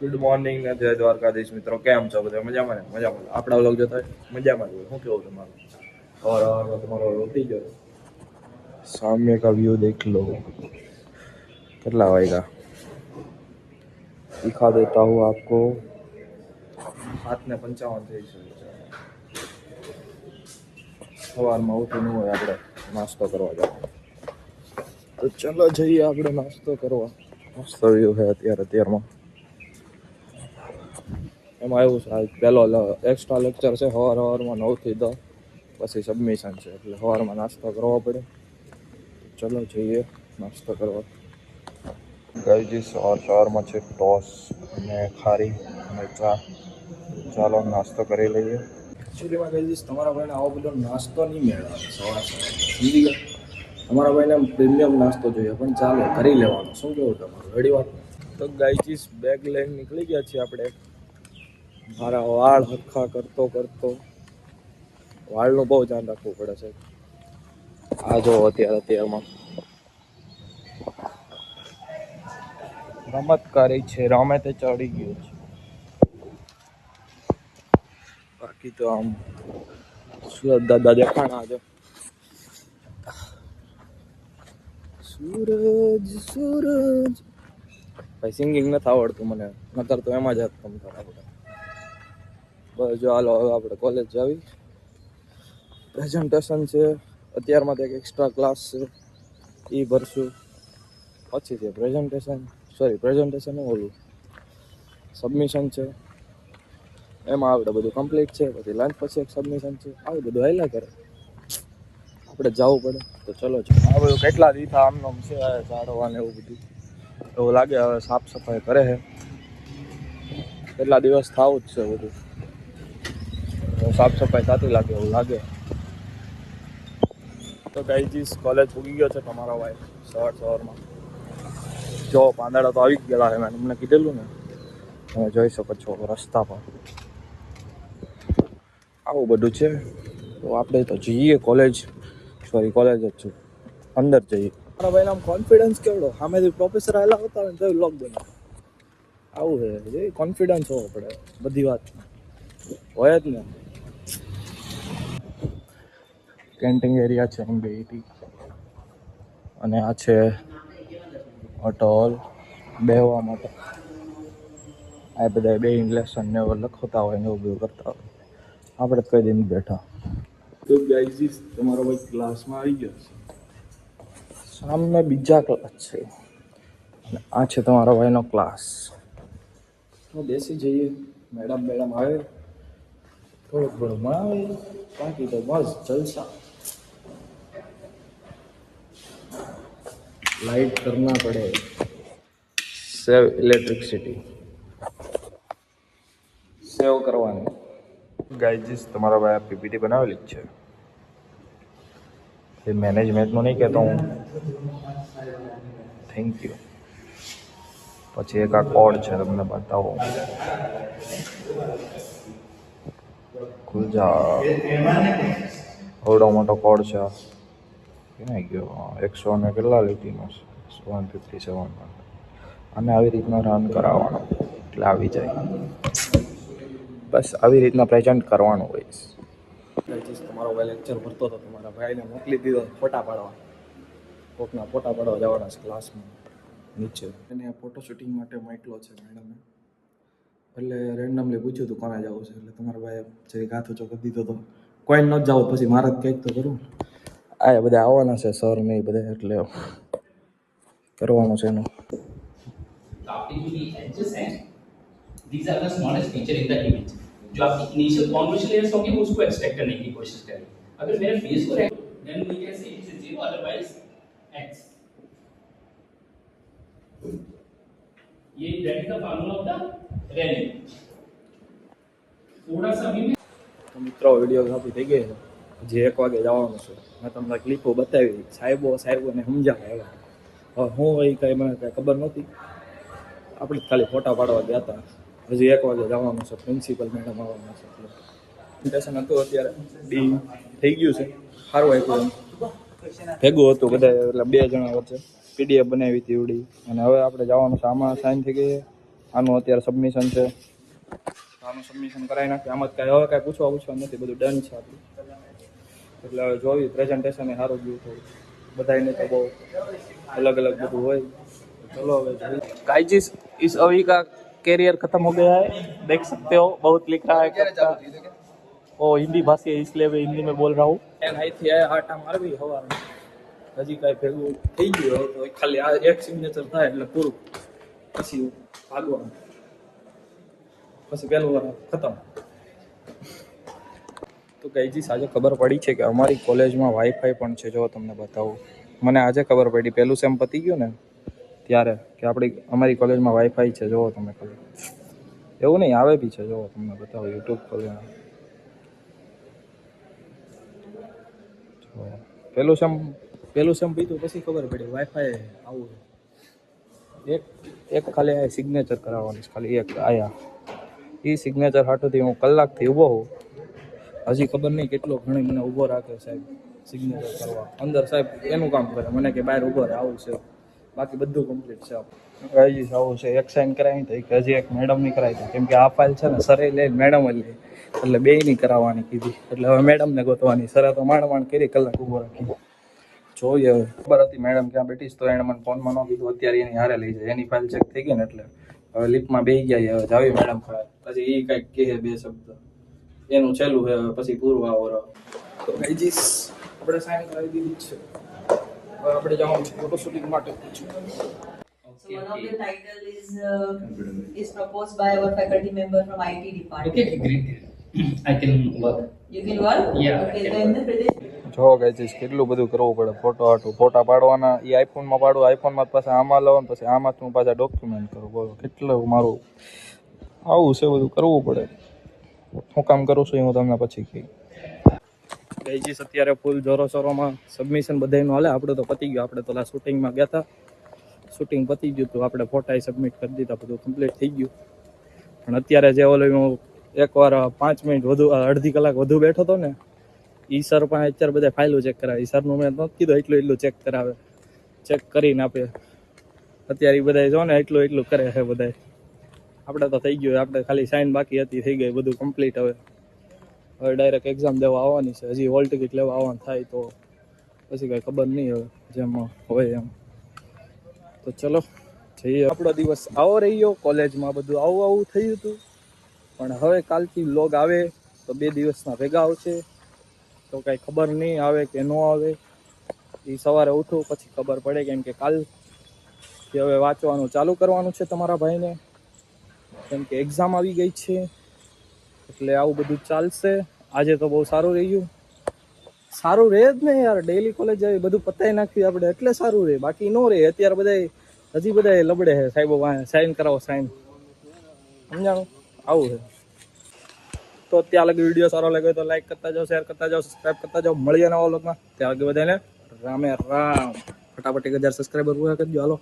Good morning ને જય દ્વારકાધીશ મિત્રો. કેમ છો બધા? મજામાં ને? મજામાં. આપણા વ્લોગ જોતા મજામાં જ શું કેવું તમારું? ઓર ઓર તમારો રોટી ગયો? સામે કા વ્યૂ દેખ લો. કેટલા વાગ્યા? દિખા દેતા હું આપકો. સાત ને પંચાવન થઈ છે સવારમાં ઉઠી ન હોય આપણે નાસ્તો કરવા જવાનું. તો ચાલો જઈએ આપણે નાસ્તો કરવા. મસ્ત વ્યૂ હે અત્યારે અત્યારમાં એમાં એવું છે પહેલો એક્સ્ટ્રા લેક્ચર છે સવાર સવારમાં નવથી દસ. પછી સબમિશન છે એટલે સવારમાં નાસ્તો કરવો પડે. ચલો જઈએ નાસ્તો કરવા. ગાયજી સવાર સવારમાં છે ટોસ અને ખારી અને ચા. ચાલો નાસ્તો કરી લઈએ. એકચ્યુઅલીમાં ગાયજી તમારા ભાઈને આવો બધો નાસ્તો નહીં મેળવે. સવાર સવાર. સમજી ગયા? તમારા ભાઈને પ્રીમિયમ નાસ્તો જોઈએ પણ ચાલો કરી લેવાનો. શું કેવું તમારું? રેડી વાત? તો ગાયજીસ બેગ લઈને નીકળી ગયા છીએ આપણે. મારા વાળ હરખા કરતો કરતો વાળનું બહુ ધ્યાન રાખવું પડે છે. આ જો અત્યારે અત્યારમાં રમતકારી છે રમે તે ચડી ગયો છે. બાકી તો આમ સુરત દાદા દેખાણા આજે સૂરજ સૂરજ. ભાઈ સિંગિંગ નથી આવડતું મને નતર તો એમાં જ હતા તમ તારા બધા જો હાલો, હવે આપણે કોલેજ જાવી. પ્રેઝન્ટેશન છે. અત્યારમાં એક એક્સ્ટ્રા ક્લાસ છે. એ ભરશું. પછી છે પ્રેઝન્ટેશન સોરી પ્રેઝન્ટેશન ઓલું. સબમિશન છે. એમાં આપણે બધું કમ્પ્લીટ છે. પછી લંચ પછી એક સબમિશન છે. આવું બધું હાલ્યા કરે. આપણે જવું પડે. તો ચલો જ. આ બધું કેટલા દીથા આમનો આમ છે, ઝાડવા ને એવું બધું. એવું લાગે હવે સાફ સફાઈ કરે છે કેટલા દિવસ થવું જ છે બધું. સાફ સફાઈ થતી લાગે એવું લાગે. તો ગાઈજીસ કોલેજ પૂગી ગયો છે તમારો ભાઈ સવાર સવારમાં. જો પાંદડા તો આવી ગયેલા છે મેં તમને કીધેલું ને. તમે જોઈ શકો છો રસ્તા પર. આવું બધું છે. તો આપણે તો જઈએ કોલેજ સોરી કોલેજ જ છું. અંદર જઈએ. મારા ભાઈ આમ કોન્ફિડન્સ કેવડો? સામેથી પ્રોફેસર આવેલા હતા ને તો લોક બનાવે. આવું છે કોન્ફિડન્સ હોવો પડે બધી વાત હોય જ ને. કેન્ટીન એરિયા છે એમ બેટી અને આ છે હોટલ બેહવા માટે. આ બધા બે લેસન ને એવું લખતા હોય ને એવું બધું કરતા હોય. આપણે કઈ દિન બેઠા. તો ગાઈઝીસ તમારો ભાઈ ક્લાસમાં આવી ગયો છે? સામે બીજા ક્લાસ છે. અને આ છે તમારા ભાઈનો ક્લાસ તો બેસી જઈએ. મેડમ મેડમ આવે. થોડુંક થોડું ભણાવે બાકી તો બસ જલસા. लाइट करना पड़े सेव इलेक्ट्रिसिटी સેવ કરવાની ગાઈજીસ તમારા ભાઈ પીપીટી બનાવેલી જ છે એ મેનેજમેન્ટનું નહીં કહેતો હું થેન્ક યુ પછી એક આ કોડ છે તમને બતાવો ખુલ જા આવડો મોટો કોડ છે આ ક્યાં ગયો એકસો ને કેટલા લીટીનો છે વન ફિફ્ટી સેવન અને આવી રીતના રન કરાવવાનો એટલે આવી જાય બસ આવી રીતના પ્રેઝન્ટ કરવાનું હોય તમારો ભાઈ લેક્ચર ભરતો હતો તમારા ભાઈને મોકલી દીધો ફોટા પાડવા કોકના ફોટા પાડવા જવાના છે ક્લાસમાં નીચે એને ફોટો શૂટિંગ માટે મોકલો છે મેડમે એટલે રેન્ડમલી પૂછ્યું હતું કોને જવું છે એટલે તમારા ભાઈ જરીક હાથ ઊંચો કરી દીધો હતો કોઈ ન જાવ પછી મારે જ કંઈક તો કરવું આ બધા આવવાના છે સર ને એ બધા એટલે કરવાનું છે એનું आपके जो ये edges हैं these are the smallest feature in the image जो आपकी initial convolution layers होंगी वो उसको extract करने की कोशिश करें अगर मेरे फेस को रहे then we can say it's zero otherwise x ये that is the formula of the Rayleigh थोड़ा सा भी તો મિત્રો વિડીયો કાપી થઈ ગઈ છે હજી એક વાગે જવાનું છે. મેં તમને ક્લિપો બતાવી. સાહેબો, સાહેબોને સમજાવે એવા. હવે હું એ કાંઈ મને કાંઈ ખબર નહોતી. આપણે ખાલી ફોટા પાડવા ગયા હતા. હજી એક વાગે જવાનું છે. પ્રિન્સિપલ મેડમ આવવાનું છે. પ્રેઝન્ટેશન હતું અત્યારે. ડી થઈ ગયું છે. સારું આપ્યું એમ. ભેગું હતું બધા એટલે બે જણા વચ્ચે પીડીએફ બનાવી હતી એવડી. અને હવે આપણે જવાનું છે. આમાં સાઈન થઈ ગઈ આનું અત્યારે સબમિશન છે. આનું સબમિશન કરાવી નાખ્યું આમાં જ કાંઈ હવે કાંઈ પૂછવા પૂછવા નથી. બધું ડન છે આપણું. એટલે હવે જોયું પ્રેઝન્ટેશન સારું ગયું હતું બધાને તો બહુ અલગ અલગ બધું હોય ચલો હવે ગાઈજીસ इस अवी का कैरियर खत्म हो गया है देख सकते हो बहुत लिख रहा है वो हिंदी भाषी है इसलिए मैं हिंदी में बोल रहा हूँ હજી કાંઈ ભેગું થઈ ગયું તો ખાલી આ એક સિગ્નેચર થાય એટલે પૂરું પછી ભાગવાનું પછી પહેલું ખતમ તો આજે ખબર પડી છે કે અમારી કોલેજમાં વાઈફાઈ પણ છે. જો તમને બતાવું. મને આજે ખબર પડી. પહેલું સેમ પતી ગયું ને ત્યારે કે આપણી અમારી કોલેજમાં વાઈફાઈ છે. જોવો તમે ખબર એવું નહીં, આવે બી છે. જોવો તમને બતાવો. યુટ્યુબ ખોલીને પેલું સેમ પેલું સેમ પીધું પછી ખબર પડી. વાઈફાઈ આવું એક એક ખાલી આ સિગ્નેચર કરાવવાની ખાલી એક આયા. એ સિગ્નેચર હાટુથી હું કલાકથી ઊભો હોઉં. હજી ખબર નહીં કેટલો ઘણી મને ઊભો રાખે સાહેબ સિગ્નેચર કરવા. અંદર સાહેબ એનું કામ કરે. મને કે બહાર ઊભો રહે, આવું છે. બાકી બધું કમ્પ્લીટ છે. હજી આવું છે. એક સાઇન કરાવી હતી કે હજી એક મેડમની કરાવી હતી. કેમ કે આ ફાઇલ છે ને સરે લે મેડમ જ લે એટલે બે ની કરાવવાની કીધી. એટલે હવે મેડમ ને ગોતવાની. સરે તો માંડ માંડ કરી કલાક ઊભો રાખી. જોઈએ હવે. ખબર હતી મેડમ ક્યાં બેઠી તો એણે મને ફોનમાં ન કીધું. અત્યારે એની હારે લઈ જાય. એની ફાઇલ ચેક થઈ ગઈ ને એટલે હવે લિફ્ટમાં બેસી ગયા હવે જાવી મેડમ પછી એ કંઈક કહે બે શબ્દ. એનું છેલ્લું છે પછી પૂરું આવો રહો તો ગાઈજીસ આપણે સાઈન કરાવી દીધી છે હવે આપણે જવાનું છે ફોટો શૂટિંગ માટે So one of the title is uh, is proposed by our faculty member from IT department. Okay, great. I can work. You can work? Yeah, Okay, so in the presentation. જો ગાઈજીસ કેટલું બધું કરવું પડે photo હાટું ફોટા પાડવાના એ આઈફોનમાં પાડું આઈફોનમાં પાછા આમાં લાવો ને પછી આમાં હું પાછા ડોક્યુમેન્ટ કરું બોલો કેટલું મારું આવું છે બધું કરવું પડે હું કામ કરું છું એ હું તમને પછી કહી ગાઈજીસ અત્યારે ફૂલ જોરો સોરોમાં સબમિશન બધાયનું હાલે. આપણે તો પતી ગયું. આપણે તો શૂટિંગમાં ગયા હતા. શૂટિંગ પતી ગયું હતું. આપણે ફોટા સબમિટ કરી દીધા. બધું કમ્પ્લીટ થઈ ગયું. પણ અત્યારે જે ઓલો હું એકવાર પાંચ મિનિટ વધુ, અડધી કલાક વધુ બેઠો હતો ને એ સર પણ અત્યારે બધા ફાઇલો ચેક કરાવે. એ સરનું મેં નથી કીધું, એટલું એટલું ચેક કરાવે. ચેક કરીને આપે. અત્યારે ઈ બધા જો ને, એટલું એટલું કરે છે બધા આપણે તો થઈ ગયું આપણે ખાલી સાઇન બાકી હતી, થઈ ગઈ બધું કમ્પ્લીટ હવે. હવે ડાયરેક્ટ એક્ઝામ દેવા આવવાની છે. હજી હોલ ટિકિટ લેવા આવવાનું થાય તો પછી કાંઈ ખબર નહીં હવે જેમ હોય એમ. તો ચલો, જઈએ. આપણો દિવસ આવો રહ્યો, કોલેજમાં બધું આવું આવું થયું હતું. પણ હવે કાલથી લોગ આવે, તો બે દિવસના ભેગા આવશે. તો કાંઈ ખબર નહીં આવે કે ન આવે. એ સવારે ઉઠું, પછી ખબર પડે કેમ કે કાલ હવે વાંચવાનું ચાલુ કરવાનું છે તમારા ભાઈને. કેમ કે એક્ઝામ આવી ગઈ છે, એટલે આવું બધું ચાલશે. આજે તો બહુ સારું રહ્યું સારું રહે જ ને યાર ડેલી કોલેજ આવી બધું પતાવી નાખ્યું આપણે, એટલે સારું રહે. બાકી ન રહે, અત્યારે બધા હજી બધા લબડે છે. સાહેબો સાઈન કરાવો સાઈન સમજાણું? આવું છે. તો ત્યાં લગી વીડિયો સારો લાગ્યો તો લાઈક કરતા જાઓ શેર કરતા જાઓ સબસ્ક્રાઈબ કરતા જાઓ. મળીએ નવા લોકમાં ત્યાં લગી બધાને રામે રામ. ફટાફટ એક હજાર સબસ્ક્રાઈબર પૂરા કરજો હાલો.